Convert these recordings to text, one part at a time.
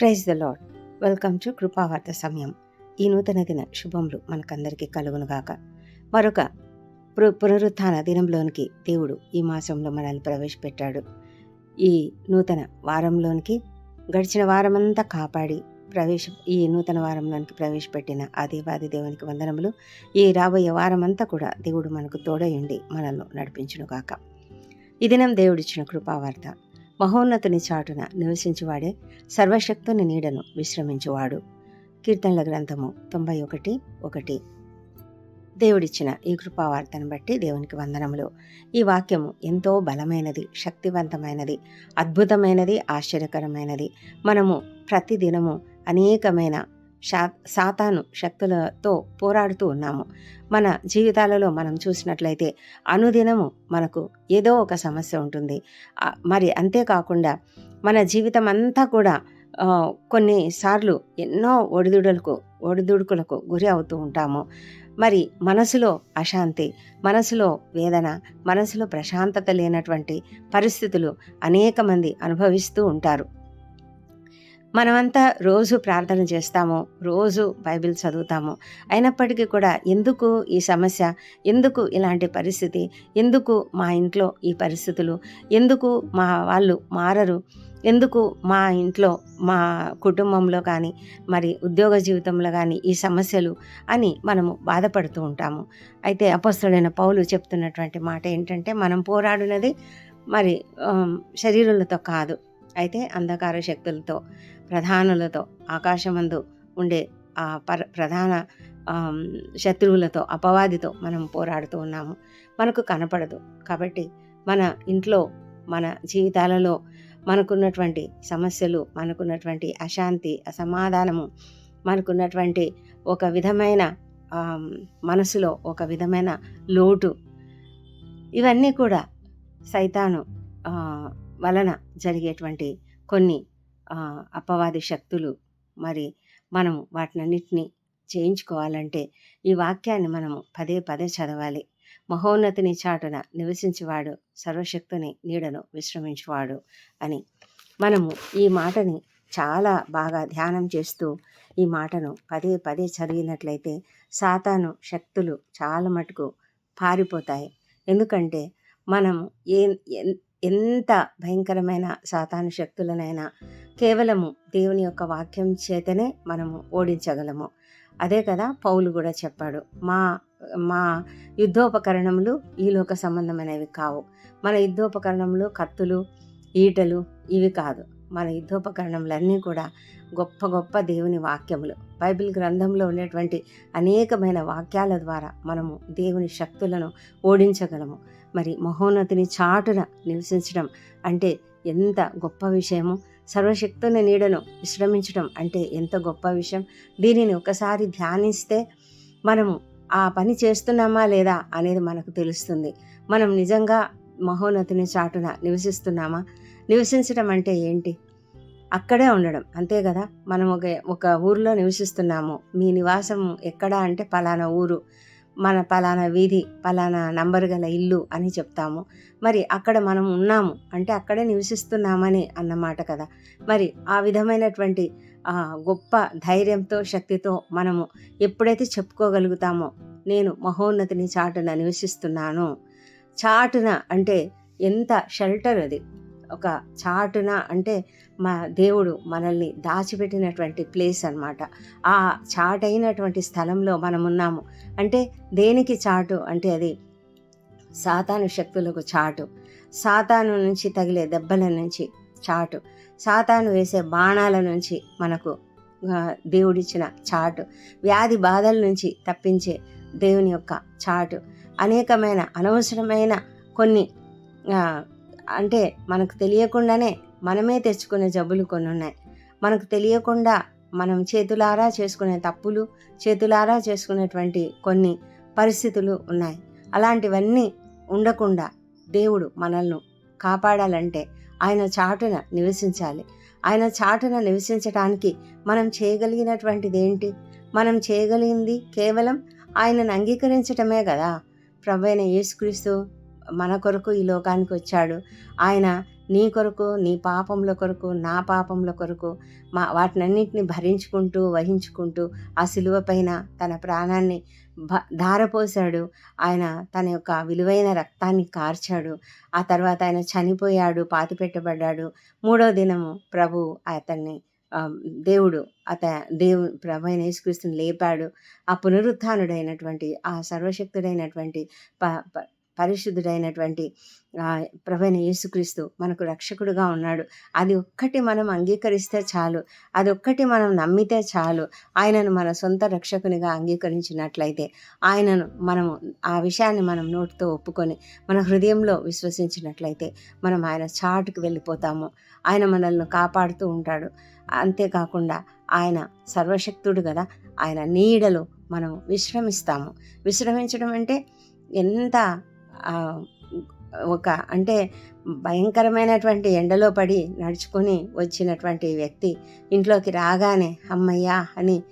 Praise the Lord welcome to Krupavartha సమయం. ఈ నూతన దిన శుభములు మనకందరికీ కలుగునుగాక. మరొక పునరుత్థాన దినంలోనికి దేవుడు ఈ మాసంలో మనల్ని ప్రవేశపెట్టాడు. ఈ నూతన వారంలోనికి గడిచిన వారమంతా కాపాడి ప్రవేశ ఈ నూతన వారంలోనికి ప్రవేశపెట్టిన ఆ దేవాది దేవునికి వందనములు. ఈ రాబోయే వారమంతా కూడా దేవుడు మనకు తోడయుండి మనల్ని నడిపించునుగాక. ఈ దినం దేవుడిచ్చిన కృపావార్త మహోన్నతుని చాటున నివసించువాడే సర్వశక్తుని నీడను విశ్రమించువాడు. కీర్తనల గ్రంథము తొంభై ఒకటి ఒకటి. దేవుడిచ్చిన ఈ కృపావార్తను బట్టి దేవునికి వందనములు. ఈ వాక్యము ఎంతో బలమైనది శక్తివంతమైనది అద్భుతమైనది ఆశ్చర్యకరమైనది. మనము ప్రతిదినము అనేకమైన శా సాతాను శక్తులతో పోరాడుతూ ఉన్నాము. మన జీవితాలలో మనం చూసినట్లయితే అనుదినము మనకు ఏదో ఒక సమస్య ఉంటుంది. మరి అంతేకాకుండా మన జీవితం అంతా కూడా కొన్నిసార్లు ఎన్నో ఒడిదుడులకు ఒడిదుడుకులకు గురి అవుతూ ఉంటాము. మరి మనసులో అశాంతి మనసులో వేదన మనసులో ప్రశాంతత లేనటువంటి పరిస్థితులు అనేక మంది అనుభవిస్తూ ఉంటారు. మనమంతా రోజు ప్రార్థన చేస్తాము రోజు బైబిల్ చదువుతాము. అయినప్పటికీ కూడా ఎందుకు ఈ సమస్య? ఎందుకు ఇలాంటి పరిస్థితి? ఎందుకు మా ఇంట్లో ఈ పరిస్థితులు? ఎందుకు మా వాళ్ళు మారరు? ఎందుకు మా ఇంట్లో మా కుటుంబంలో కానీ మరి ఉద్యోగ జీవితంలో కానీ ఈ సమస్యలు అని మనము బాధపడుతూ ఉంటాము. అయితే అపస్తుడైన పౌలు చెప్తున్నటువంటి మాట ఏంటంటే మనం పోరాడినది మరి శరీరులతో కాదు అయితే అంధకార శక్తులతో. ప్రధానులతో ఆకాశమందు ఉండే ఆ పర ప్రధాన శత్రువులతో అపవాదితో మనం పోరాడుతూ ఉన్నాము. మనకు కనపడదు. కాబట్టి మన ఇంట్లో మన జీవితాలలో మనకున్నటువంటి సమస్యలు మనకున్నటువంటి అశాంతి అసమాధానము మనకున్నటువంటి ఒక విధమైన మనసులో ఒక విధమైన లోటు ఇవన్నీ కూడా సైతాను వలన జరిగేటువంటి కొన్ని అపవాది శక్తులు మరి మనం వాటినన్నిటినీ చేయించుకోవాలంటే ఈ వాక్యాన్ని మనము పదే పదే చదవాలి. మహోన్నతిని చాటున నివసించేవాడు సర్వశక్తిని నీడను విశ్రమించువాడు అని. మనము ఈ మాటని చాలా బాగా ధ్యానం చేస్తూ ఈ మాటను పదే పదే చదివినట్లయితే సాతాను శక్తులు చాలా మటుకు పారిపోతాయి. ఎందుకంటే మనం ఏ ఎన్- ఎంత భయంకరమైన సాతాను శక్తులనైనా కేవలము దేవుని యొక్క వాక్యం చేతనే మనము ఓడించగలము. అదే కదా పౌలు కూడా చెప్పాడు మా మా యుద్ధోపకరణములు ఈ లోక సంబంధమైనవి కావు. మన యుద్ధోపకరణములు కత్తులు ఈటలు ఇవి కాదు. మన యుద్ధోపకరణములన్నీ కూడా గొప్ప గొప్ప దేవుని వాక్యములు. బైబిల్ గ్రంథంలో ఉండేటువంటి అనేకమైన వాక్యాల ద్వారా మనము దేవుని శక్తులను ఓడించగలము. మరి మహోన్నతిని చాటున నివసించడం అంటే ఎంత గొప్ప విషయము సర్వశక్తుని నీడను విశ్రమించడం అంటే ఎంత గొప్ప విషయం. దీనిని ఒకసారి ధ్యానిస్తే మనము ఆ పని చేస్తున్నామా లేదా అనేది మనకు తెలుస్తుంది. మనం నిజంగా మహోన్నతిని చాటున నివసిస్తున్నామా? నివసించడం అంటే ఏంటి? అక్కడే ఉండడం. అంతే కదా? మనం ఒక ఒక ఊరిలో నివసిస్తున్నాము. మీ నివాసం ఎక్కడ అంటే పలానా ఊరు. మన పలానా వీధి పలానా నంబర్ గల ఇల్లు అని చెప్తాము. మరి అక్కడ మనం ఉన్నాము అంటే అక్కడే నివసిస్తున్నామని అన్నమాట కదా. మరి ఆ విధమైనటువంటి ఆ, గొప్ప ధైర్యంతో శక్తితో మనము ఎప్పుడైతే చెప్పుకోగలుగుతామో నేను మహోన్నతిని చాటున నివసిస్తున్నాను. చాటున అంటే ఎంత షెల్టర్ అది. ఒక చాటున అంటే మా దేవుడు మనల్ని దాచిపెట్టినటువంటి ప్లేస్ అనమాట ఆ చాటైనటువంటి స్థలంలో మనం ఉన్నాము అంటే దేనికి చాటు? అంటే అది సాతాను శక్తులకు చాటు. సాతాను నుంచి తగిలే దెబ్బల నుంచి చాటు. సాతాను వేసే బాణాల నుంచి మనకు దేవుడిచ్చిన చాటు. వ్యాధి బాధల నుంచి తప్పించే దేవుని యొక్క చాటు. అనేకమైన అనవసరమైన కొన్ని అంటే మనకు తెలియకుండానే మనమే తెచ్చుకునే జబ్బులు కొన్ని ఉన్నాయి. మనకు తెలియకుండా మనం చేతులారా చేసుకునే తప్పులు చేతులారా చేసుకునేటువంటి కొన్ని పరిస్థితులు ఉన్నాయి. అలాంటివన్నీ ఉండకుండా దేవుడు మనల్ని కాపాడాలంటే ఆయన చాటున నివసించాలి. ఆయన చాటున నివసించడానికి మనం చేయగలిగినటువంటిది ఏంటి? మనం చేయగలిగింది కేవలం ఆయనను అంగీకరించటమే కదా. ప్రభు అయిన యేసుక్రీస్తు మన కొరకు ఈ లోకానికి వచ్చాడు. ఆయన నీ కొరకు నీ పాపముల కొరకు నా పాపముల కొరకు మా వాటినన్నింటిని భరించుకుంటూ వహించుకుంటూ ఆ సిలువ పైన తన ప్రాణాన్ని భ ధారపోశాడు. ఆయన తన యొక్క విలువైన రక్తాన్ని కార్చాడు. ఆ తర్వాత ఆయన చనిపోయాడు పాతి పెట్టబడ్డాడు మూడో దినము ప్రభు అతన్ని దేవుడు అత దేవు ప్రభు అయిన యేసుక్రీస్తుని లేపాడు. ఆ పునరుత్డైనటువంటి ఆ సర్వశక్తుడైనటువంటి ప ప- పరిశుద్ధుడైనటువంటి ప్రభైన యేసుక్రీస్తు మనకు రక్షకుడుగా ఉన్నాడు. అది ఒక్కటి మనం అంగీకరిస్తే చాలు. అది ఒక్కటి మనం నమ్మితే చాలు. ఆయనను మన సొంత రక్షకునిగా అంగీకరించినట్లయితే ఆయనను మనము ఆ విషయాన్ని మనం నోటితో ఒప్పుకొని మన హృదయంలో విశ్వసించినట్లయితే మనం ఆయన చాటుకు వెళ్ళిపోతాము. ఆయన మనల్ని కాపాడుతూ ఉంటాడు. అంతేకాకుండా ఆయన సర్వశక్తుడు కదా. ఆయన నీడలో మనం విశ్రమిస్తాము. విశ్రమించడం అంటే ఎంత ఒక అంటే భయంకరమైనటువంటి ఎండలో పడి నడుచుకొని వచ్చినటువంటి వ్యక్తి ఇంట్లోకి రాగానే అమ్మయ్యా అని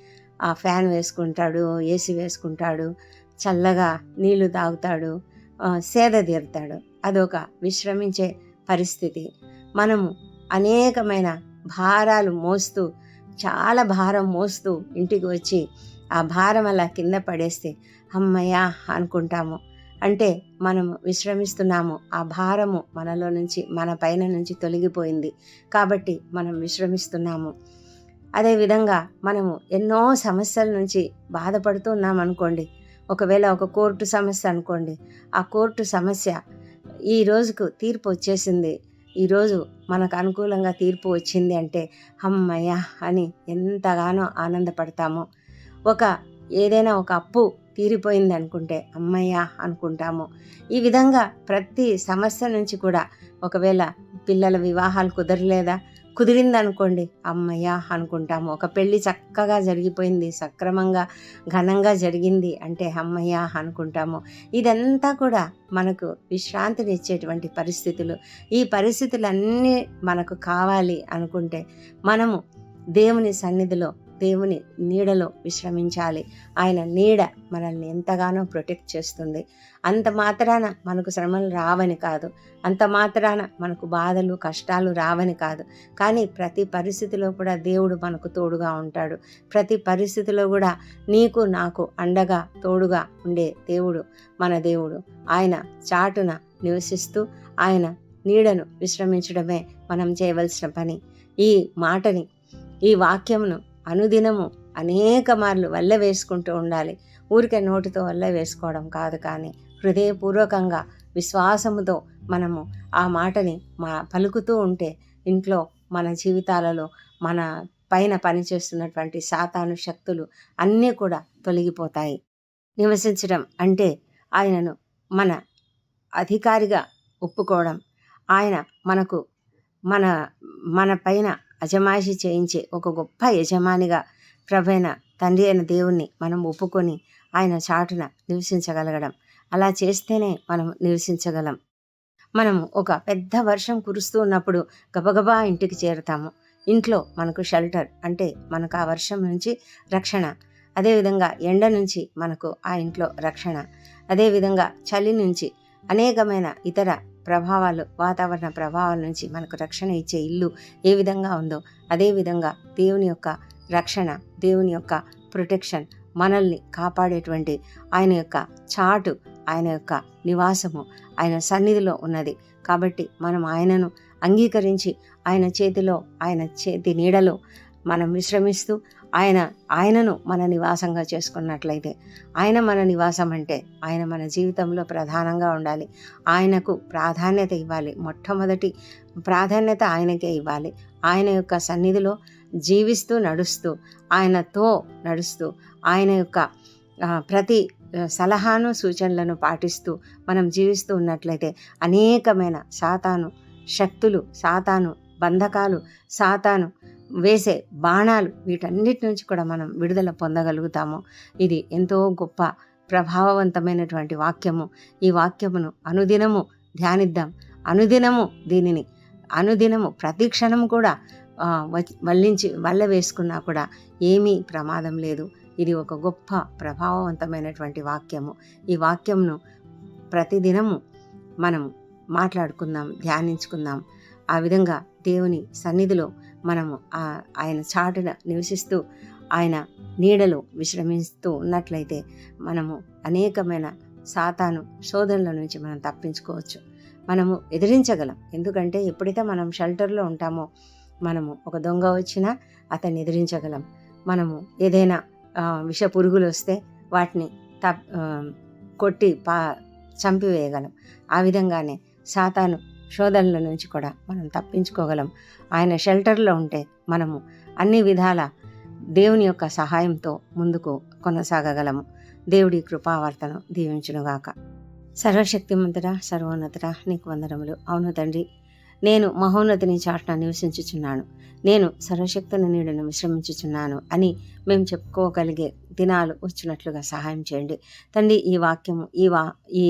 ఆ ఫ్యాన్ వేసుకుంటాడు ఏసీ వేసుకుంటాడు చల్లగా నీళ్ళు తాగుతాడు సేద తీరుతాడు. అదొక విశ్రమించే పరిస్థితి. మనము అనేకమైన భారాలు మోస్తూ చాలా భారం మోస్తూ ఇంటికి వచ్చి ఆ భారం అలా కింద పడేస్తే అమ్మయ్యా అనుకుంటాము. అంటే మనము విశ్రమిస్తున్నాము. ఆ భారము మనలో నుంచి మన పైన నుంచి తొలగిపోయింది. కాబట్టి మనం విశ్రమిస్తున్నాము. అదేవిధంగా మనము ఎన్నో సమస్యల నుంచి బాధపడుతూ ఉన్నాం అనుకోండి ఒకవేళ ఒక కోర్టు సమస్య అనుకోండి. ఆ కోర్టు సమస్య ఈ రోజుకు తీర్పు వచ్చేసింది. ఈరోజు మనకు అనుకూలంగా తీర్పు వచ్చింది అంటే అమ్మయ్య అని ఎంతగానో ఆనందపడతాము. ఒక ఏదైనా ఒక అప్పు తీరిపోయింది అనుకుంటే అమ్మయ్య అనుకుంటాము. ఈ విధంగా ప్రతి సమస్య నుంచి కూడా ఒకవేళ పిల్లల వివాహాలు కుదరలేదా? కుదిరిందనుకోండి అమ్మయ్యా అమ్మయ్య అనుకుంటాము. ఒక పెళ్ళి చక్కగా జరిగిపోయింది సక్రమంగా ఘనంగా జరిగింది అంటే అమ్మయ్య అనుకుంటాము. ఇదంతా కూడా మనకు విశ్రాంతిని ఇచ్చేటువంటి పరిస్థితులు. ఈ పరిస్థితులన్నీ మనకు కావాలి అనుకుంటే మనము దేవుని సన్నిధిలో దేవుని నీడలో విశ్రమించాలి. ఆయన నీడ మనల్ని ఎంతగానో ప్రొటెక్ట్ చేస్తుంది. అంత మాత్రాన మనకు శ్రమలు రావని కాదు. అంత మాత్రాన మనకు బాధలు కష్టాలు రావని కాదు. కానీ ప్రతి పరిస్థితిలో కూడా దేవుడు మనకు తోడుగా ఉంటాడు. ప్రతి పరిస్థితిలో కూడా నీకు నాకు అండగా తోడుగా ఉండే దేవుడు మన దేవుడు. ఆయన చాటున నివసిస్తూ ఆయన నీడను విశ్రమించడమే మనం చేయవలసిన పని. ఈ మాటని ఈ వాక్యమును అనుదినము అనేక మార్లు వల్ల వేసుకుంటూ ఉండాలి. ఊరికే నోటితో వల్ల వేసుకోవడం కాదు కానీ హృదయపూర్వకంగా విశ్వాసముతో మనము ఆ మాటని మా పలుకుతూ ఉంటే ఇంట్లో మన జీవితాలలో మన పైన పనిచేస్తున్నటువంటి సాతాను శక్తులు అన్నీ కూడా తొలగిపోతాయి. నివసించడం అంటే ఆయనను మన అధికారిగా ఒప్పుకోవడం. ఆయన మనకు మన మన పైన అజమాయిషి చేయించే ఒక గొప్ప యజమానిగా ప్రభైన తండ్రి అయిన దేవుణ్ణి మనం ఒప్పుకొని ఆయన చాటున నివసించగలగడం. అలా చేస్తేనే మనం నివసించగలం. మనము ఒక పెద్ద వర్షం కురుస్తూ ఉన్నప్పుడు గబగబా ఇంటికి చేరుతాము. ఇంట్లో మనకు షెల్టర్ అంటే మనకు ఆ వర్షం నుంచి రక్షణ. అదేవిధంగా ఎండ నుంచి మనకు ఆ ఇంట్లో రక్షణ. అదేవిధంగా చలి నుంచి అనేకమైన ఇతర ప్రభావాలు వాతావరణ ప్రభావాల నుంచి మనకు రక్షణ ఇచ్చే ఇల్లు ఏ విధంగా ఉందో అదేవిధంగా దేవుని యొక్క రక్షణ దేవుని యొక్క ప్రొటెక్షన్ మనల్ని కాపాడేటువంటి ఆయన యొక్క చాటు ఆయన యొక్క నివాసము ఆయన సన్నిధిలో ఉన్నది. కాబట్టి మనం ఆయనను అంగీకరించి ఆయన చేతిలో ఆయన చేతి నీడలో మనం విశ్రమిస్తూ ఆయన ఆయనను మన నివాసంగా చేసుకున్నట్లయితే ఆయన మన నివాసం అంటే ఆయన మన జీవితంలో ప్రధానంగా ఉండాలి. ఆయనకు ప్రాధాన్యత ఇవ్వాలి. మొట్టమొదటి ప్రాధాన్యత ఆయనకే ఇవ్వాలి. ఆయన యొక్క సన్నిధిలో జీవిస్తూ నడుస్తూ ఆయనతో నడుస్తూ ఆయన యొక్క ప్రతి సలహాను సూచనలను పాటిస్తూ మనం జీవిస్తూ ఉన్నట్లయితే అనేకమైన సాతాను శక్తులు సాతాను బంధకాలు సాతాను వేసే బాణాలు వీటన్నిటి నుంచి కూడా మనం విడుదల పొందగలుగుతాము. ఇది ఎంతో గొప్ప ప్రభావవంతమైనటువంటి వాక్యము. ఈ వాక్యమును అనుదినము ధ్యానిద్దాం. అనుదినము దీనిని అనుదినము ప్రతి క్షణం కూడా వల్లించి వల్ల వేసుకున్నా కూడా ఏమీ ప్రమాదం లేదు. ఇది ఒక గొప్ప ప్రభావవంతమైనటువంటి వాక్యము. ఈ వాక్యంను ప్రతిదినము మనం మాట్లాడుకుందాం ధ్యానించుకుందాం. ఆ విధంగా దేవుని సన్నిధిలో మనము ఆయన చాటున నివసిస్తూ ఆయన నీడలో విశ్రమిస్తూ ఉన్నట్లయితే మనము అనేకమైన సాతాను శోధనల నుంచి మనం తప్పించుకోవచ్చు. మనము ఎదిరించగలం. ఎందుకంటే ఎప్పుడైతే మనం షెల్టర్లో ఉంటామో మనము ఒక దొంగ వచ్చినా అతన్ని ఎదిరించగలం. మనము ఏదైనా విష పురుగులు వస్తే వాటిని తప్ కొట్టి పా చంపివేయగలం. ఆ విధంగానే సాతాను శోధనల నుంచి కూడా మనం తప్పించుకోగలం. ఆయన షెల్టర్లో ఉంటే మనము అన్ని విధాల దేవుని యొక్క సహాయంతో ముందుకు కొనసాగగలము. దేవుడి కృపావర్తను దీవించునుగాక. సర్వశక్తిమంతుడ సర్వోన్నతుడ నీకు వందనములు. అవును తండ్రి నేను మహోన్నతిని చాటున నివసించుచున్నాను. నేను సర్వశక్తిని నీడను విశ్రమించుచున్నాను అని మేము చెప్పుకోగలిగే దినాలు వచ్చినట్లుగా సహాయం చేయండి. తండ్రి ఈ వాక్యము ఈ వా ఈ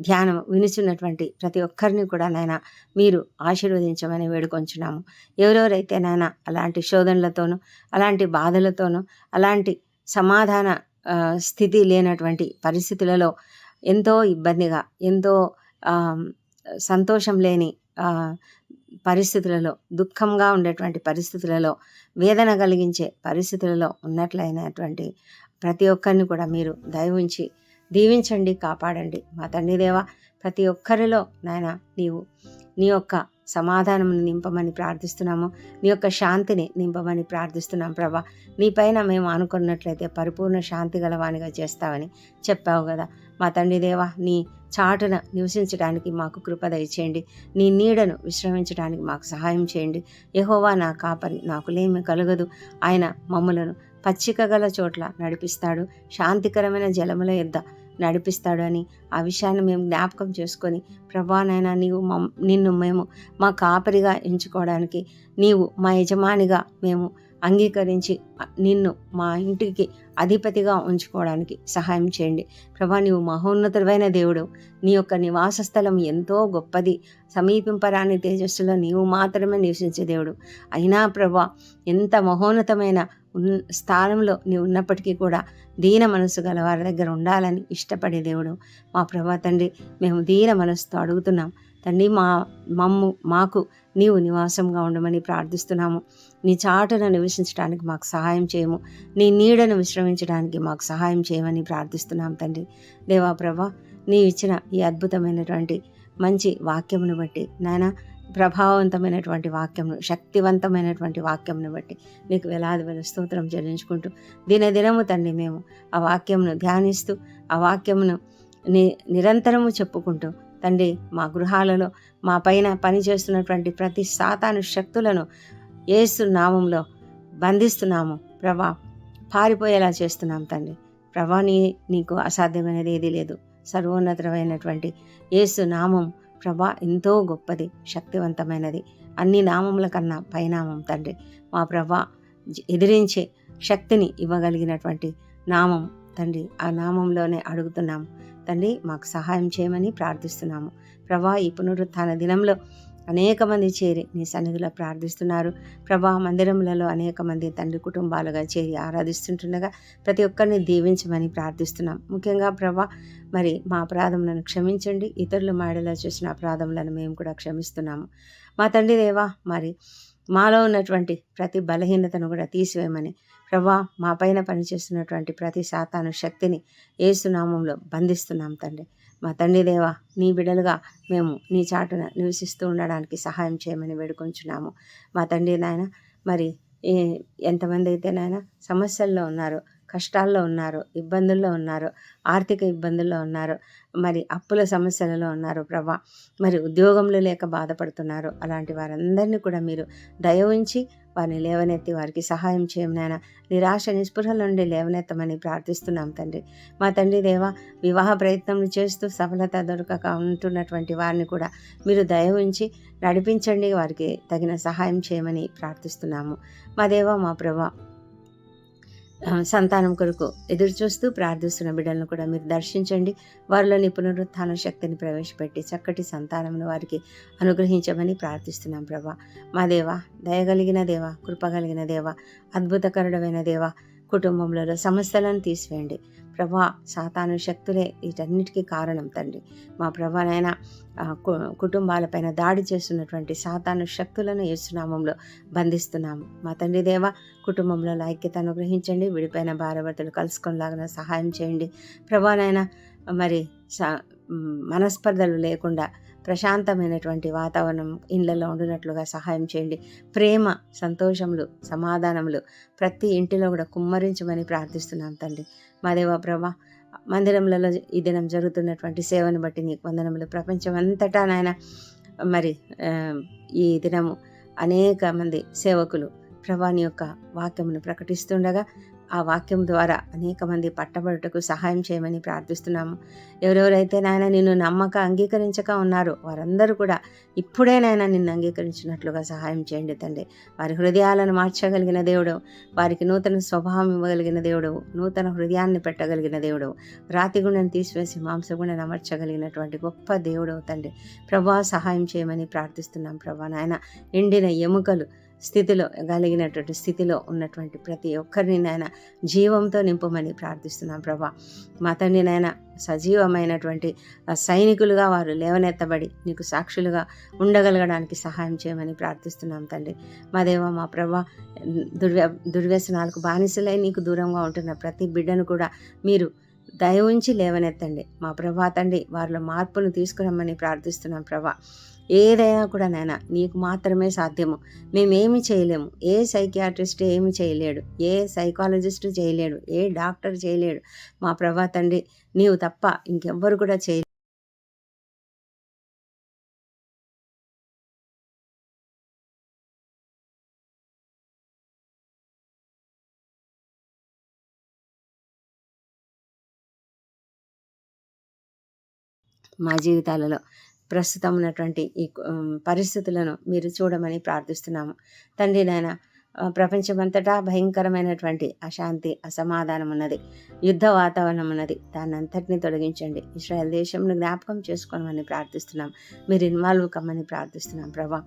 ధ్యానం వినిచున్నటువంటి ప్రతి ఒక్కరిని కూడా నాయన మీరు ఆశీర్వదించమని వేడుకొంచున్నాము. ఎవరెవరైతే నాయన అలాంటి శోధనలతోనూ అలాంటి బాధలతోనూ అలాంటి సమాధాన స్థితి లేనటువంటి పరిస్థితులలో ఎంతో ఇబ్బందిగా ఎంతో సంతోషం లేని పరిస్థితులలో దుఃఖంగా ఉండేటువంటి పరిస్థితులలో వేదన కలిగించే పరిస్థితులలో ఉన్నట్లయినటువంటి ప్రతి ఒక్కరిని కూడా మీరు దయ ఉంచి దీవించండి కాపాడండి. మా తండ్రిదేవా ప్రతి ఒక్కరిలో నాయన నీవు నీ యొక్క సమాధానమును నింపమని ప్రార్థిస్తున్నాము. నీ యొక్క శాంతిని నింపమని ప్రార్థిస్తున్నాం ప్రభా. నీ పైన మేము అనుకున్నట్లయితే పరిపూర్ణ శాంతి గలవానిగా చేస్తావని చెప్పావు కదా. మా తండ్రి దేవా నీ చాటున నివసించడానికి మాకు కృప దయచేయండి. నీ నీడను విశ్రమించడానికి మాకు సహాయం చేయండి. యహోవా నా కాపరి నాకు లేమి కలగదు. ఆయన మమ్ములను పచ్చిక గల చోట్ల నడిపిస్తాడు. శాంతికరమైన జలముల యొద్ద నడిపిస్తాడు అని ఆ విషయాన్ని మేము జ్ఞాపకం చేసుకొని ప్రభానైనా నీవు మా నిన్ను మేము మా కాపరిగా ఎంచుకోవడానికి నీవు మా యజమానిగా మేము అంగీకరించి నిన్ను మా ఇంటికి అధిపతిగా ఉంచుకోవడానికి సహాయం చేయండి. ప్రభా నీవు మహోన్నతుడైన దేవుడు. నీ యొక్క నివాస స్థలం ఎంతో గొప్పది. సమీపింపరాని తేజస్సులో నీవు మాత్రమే నివసించే దేవుడు. అయినా ప్రభా ఎంత మహోన్నతమైన స్థానంలో నీవు ఉన్నప్పటికీ కూడా దీన మనసు గల వారి దగ్గర ఉండాలని ఇష్టపడే దేవుడు మా ప్రభా తండ్రి. మేము దీన మనసుతో అడుగుతున్నాం. తండ్రి మా మమ్ము మాకు నీవు నివాసంగా ఉండమని ప్రార్థిస్తున్నాము. నీ చాటను నివసించడానికి మాకు సహాయం చేయము. నీ నీడను విశ్రమించడానికి మాకు సహాయం చేయమని ప్రార్థిస్తున్నాం తండ్రి. దేవా ప్రభా నీవిచ్చిన ఈ అద్భుతమైనటువంటి మంచి వాక్యమును బట్టి నాయన ప్రభావవంతమైనటువంటి వాక్యంను శక్తివంతమైనటువంటి వాక్యంను బట్టి నీకు వేలాది వేల స్తోత్రం చెల్లించుకుంటూ దినదినము తండ్రి మేము ఆ వాక్యమును ధ్యానిస్తూ ఆ వాక్యమును ని నిరంతరము చెప్పుకుంటూ తండ్రి మా గృహాలలో మా పైన పనిచేస్తున్నటువంటి ప్రతి సాతాను శక్తులను ఏసు నామంలో బంధిస్తున్నాము. ప్రభా పారిపోయేలా చేస్తున్నాం తండ్రి. ప్రభా నీ నీకు అసాధ్యమైనది ఏదీ లేదు. సర్వోన్నతమైనటువంటి ఏసు నామం ప్రభా ఎంతో గొప్పది శక్తివంతమైనది. అన్ని నామముల కన్నా పైనామం తండ్రి. మా ప్రభా ఎదిరించే శక్తిని ఇవ్వగలిగినటువంటి నామం తండ్రి. ఆ నామంలోనే అడుగుతున్నాము. తండ్రి మాకు సహాయం చేయమని ప్రార్థిస్తున్నాము. ప్రభా ఈ పునరుత్థాన దినంలో అనేక మంది చేరి నీ సన్నిధిలో ప్రార్థిస్తున్నారు. ప్రభా మందిరములలో అనేక మంది తండ్రి కుటుంబాలుగా చేరి ఆరాధిస్తుంటుండగా ప్రతి ఒక్కరిని దీవించమని ప్రార్థిస్తున్నాం. ముఖ్యంగా ప్రభా మరి మా అపరాధములను క్షమించండి. ఇతరులు మాడలో చేసిన అపరాధములను మేము కూడా క్షమిస్తున్నాము. మా తండ్రి దేవా మరి మాలో ఉన్నటువంటి ప్రతి బలహీనతను కూడా తీసివేయమని ప్రభా మా పైన పనిచేస్తున్నటువంటి ప్రతి శాతాను శక్తిని ఏసునామంలో బంధిస్తున్నాం తండ్రి. మా తండ్రి దేవా నీ బిడలుగా మేము నీ చాటున నివసిస్తూ ఉండడానికి సహాయం చేయమని వేడుకొంచున్నాము. మా తండ్రి నాయన మరి ఏ ఎంతమంది అయితే నాయన సమస్యల్లో ఉన్నారు కష్టాల్లో ఉన్నారు ఇబ్బందుల్లో ఉన్నారు ఆర్థిక ఇబ్బందుల్లో ఉన్నారు మరి అప్పుల సమస్యలలో ఉన్నారు ప్రభా మరి ఉద్యోగంలో లేక బాధపడుతున్నారు అలాంటి వారందరినీ కూడా మీరు దయ ఉంచి వారిని లేవనెత్తి వారికి సహాయం చేయం నాయన. నిరాశ నిస్పృహల నుండి లేవనెత్తమని ప్రార్థిస్తున్నాం తండ్రి. మా తండ్రి దేవ వివాహ ప్రయత్నం చేస్తూ సఫలత దొరకక ఉంటున్నటువంటి వారిని కూడా మీరు దయ ఉంచి నడిపించండి. వారికి తగిన సహాయం చేయమని ప్రార్థిస్తున్నాము. మా దేవ మా ప్రభా సంతానం కొరకు ఎదురు చూస్తూ ప్రార్థిస్తున్న బిడ్డలను కూడా మీరు దర్శించండి. వారిలోని పునరుత్థాన శక్తిని ప్రవేశపెట్టి చక్కటి సంతానమును వారికి అనుగ్రహించమని ప్రార్థిస్తున్నాం ప్రభా. మా దేవ దయగలిగిన దేవ కృపగలిగిన దేవ అద్భుతకరుడమైన దేవ కుటుంబంలో సమస్యలను తీసివేయండి. ప్రభా సాతాను శక్తులే వీటన్నిటికీ కారణం తండ్రి. మా ప్రభానైనా కుటుంబాలపైన దాడి చేస్తున్నటువంటి సాతాను శక్తులను ఏసునామంలో బంధిస్తున్నాము. మా తండ్రి దేవ కుటుంబంలో ఐక్యతను గ్రహించండి విడిపోయిన భార్యభర్తలు కలుసుకునేలాగా సహాయం చేయండి. ప్రభానైనా మరి స మనస్పర్ధలు లేకుండా ప్రశాంతమైనటువంటి వాతావరణం ఇళ్ళలో ఉండినట్లుగా సహాయం చేయండి. ప్రేమ సంతోషములు సమాధానములు ప్రతి ఇంటిలో కూడా కుమ్మరించమని ప్రార్థిస్తున్నాం తండ్రి. మా దేవ ప్రభా మందిరములలో ఈ దినం జరుగుతున్నటువంటి సేవను బట్టి నీకు వందనములు. ప్రపంచం అంతటా నాయన మరి ఈ దినము అనేక మంది సేవకులు ప్రభాని యొక్క వాక్యమును ప్రకటిస్తుండగా ఆ వాక్యం ద్వారా అనేక మంది పట్టబడుటకు సహాయం చేయమని ప్రార్థిస్తున్నాము. ఎవరెవరైతే నాయన నిన్ను నమ్మక అంగీకరించక ఉన్నారో వారందరూ కూడా ఇప్పుడే నాయన నిన్ను అంగీకరించినట్లుగా సహాయం చేయండి తండ్రి. వారి హృదయాలను మార్చగలిగిన దేవుడు వారికి నూతన స్వభావం ఇవ్వగలిగిన దేవుడు నూతన హృదయాన్ని పెట్టగలిగిన దేవుడు రాతి గుండెను తీసివేసి మాంసగుండెను అమర్చగలిగినటువంటి గొప్ప దేవుడు తండ్రి. ప్రభా సహాయం చేయమని ప్రార్థిస్తున్నాం ప్రభా నాయన. ఎండిన ఎముకలు స్థితిలో కలిగినటువంటి స్థితిలో ఉన్నటువంటి ప్రతి ఒక్కరిని నాయన జీవంతో నింపమని ప్రార్థిస్తున్నాం ప్రభా. మా తండ్రి నాయన సజీవమైనటువంటి సైనికులుగా వారు లేవనెత్తబడి నీకు సాక్షులుగా ఉండగలగడానికి సహాయం చేయమని ప్రార్థిస్తున్నాం తండ్రి. మా దేవ మా ప్రభా దుర్వ్య దుర్వ్యసనాలకు బానిసలై నీకు దూరంగా ఉంటున్న ప్రతి బిడ్డను కూడా మీరు దయ ఉంచి లేవనెత్తండి. మా ప్రభా తండ్రి వారిలో మార్పును తీసుకురమ్మని ప్రార్థిస్తున్నాం ప్రభా. ఏదైనా కూడా నాయన నీకు మాత్రమే సాధ్యము. మేమేమి చేయలేము. ఏ సైకియాట్రిస్ట్ ఏమి చేయలేడు. ఏ సైకాలజిస్ట్ చేయలేడు. ఏ డాక్టర్ చేయలేడు. మా ప్రభా తండ్రి నీవు తప్ప ఇంకెవ్వరు కూడా చేయలేరు. మా జీవితాలలో ప్రస్తుతం ఉన్నటువంటి ఈ పరిస్థితులను మీరు చూడమని ప్రార్థిస్తున్నాము. తండ్రి నాయన ప్రపంచమంతటా భయంకరమైనటువంటి అశాంతి అసమాధానం ఉన్నది యుద్ధ వాతావరణం ఉన్నది దాన్ని అంతటిని తొలగించండి. ఇస్రాయల్ దేశంను జ్ఞాపకం చేసుకోమని ప్రార్థిస్తున్నాం. మీరు ఇన్వాల్వ్ కమ్మని ప్రార్థిస్తున్నాం ప్రభా.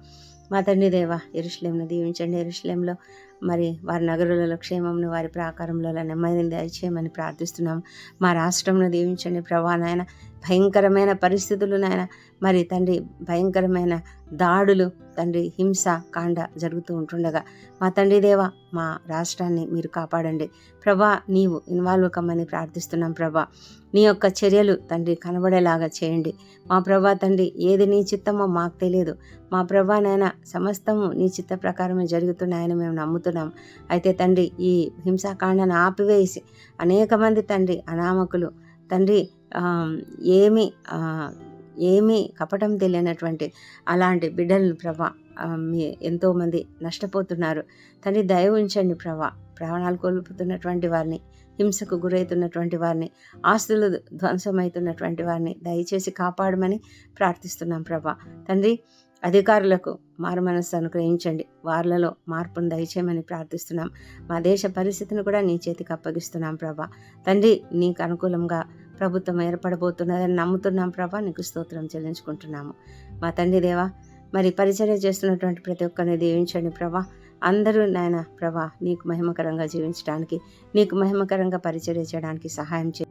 మా తండ్రి దేవ ఎరుశ్లేంను దీవించండి. ఎరుశ్లేంలో మరి వారి నగరులలో క్షేమంను వారి ప్రాకారంలో నెమ్మదిని దయచేయమని ప్రార్థిస్తున్నాం. మా రాష్ట్రంలో దీవించండి ప్రభా నాయన. భయంకరమైన పరిస్థితులు నాయన. మరి తండ్రి భయంకరమైన దాడులు తండ్రి హింస కాండ జరుగుతూ ఉంటుండగా మా తండ్రి దేవ మా రాష్ట్రాన్ని మీరు కాపాడండి. ప్రభా నీవు ఇన్వాల్వ్ కమ్మని ప్రార్థిస్తున్నాం ప్రభా. నీ యొక్క చర్యలు తండ్రి కనబడేలాగా చేయండి. మా ప్రభా తండ్రి ఏది నీ చిత్తమో మాకు తెలియదు. మా ప్రభా నాయన సమస్తము నీ చిత్త ప్రకారమే జరుగుతున్నాయని మేము నమ్ముతున్నాం అయితే తండ్రి ఈ హింసాకాండను ఆపివేసి అనేక మంది తండ్రి అనామకులు. తండ్రి ఏమి ఏమీ కపటం తెలియనటువంటి అలాంటి బిడ్డలను ప్రభా మీ ఎంతోమంది నష్టపోతున్నారు. తండ్రి దయ ఉంచండి ప్రభా. ప్రాణాలు కోల్పోతున్నటువంటి వారిని హింసకు గురవుతున్నటువంటి వారిని ఆస్తులు ధ్వంసమవుతున్నటువంటి వారిని దయచేసి కాపాడమని ప్రార్థిస్తున్నాం ప్రభా. తండ్రి అధికారులకు మారు మనస్సు అనుగ్రహించండి. వార్లలో మార్పును దయచేయమని ప్రార్థిస్తున్నాం. మా దేశ పరిస్థితిని కూడా నీ చేతికి అప్పగిస్తున్నాం ప్రభా. తండ్రి నీకు అనుకూలంగా ప్రభుత్వం ఏర్పడబోతున్నదని నమ్ముతున్నాం ప్రభా. నీకు స్తోత్రం చెల్లించుకుంటున్నాము. మా తండ్రి దేవా మరి పరిచర్య చేస్తున్నటువంటి ప్రతి ఒక్కరిని దీవించండి ప్రభా. అందరూ నాయన ప్రభా నీకు మహిమకరంగా జీవించడానికి నీకు మహిమకరంగా పరిచర్య చేయడానికి సహాయం చే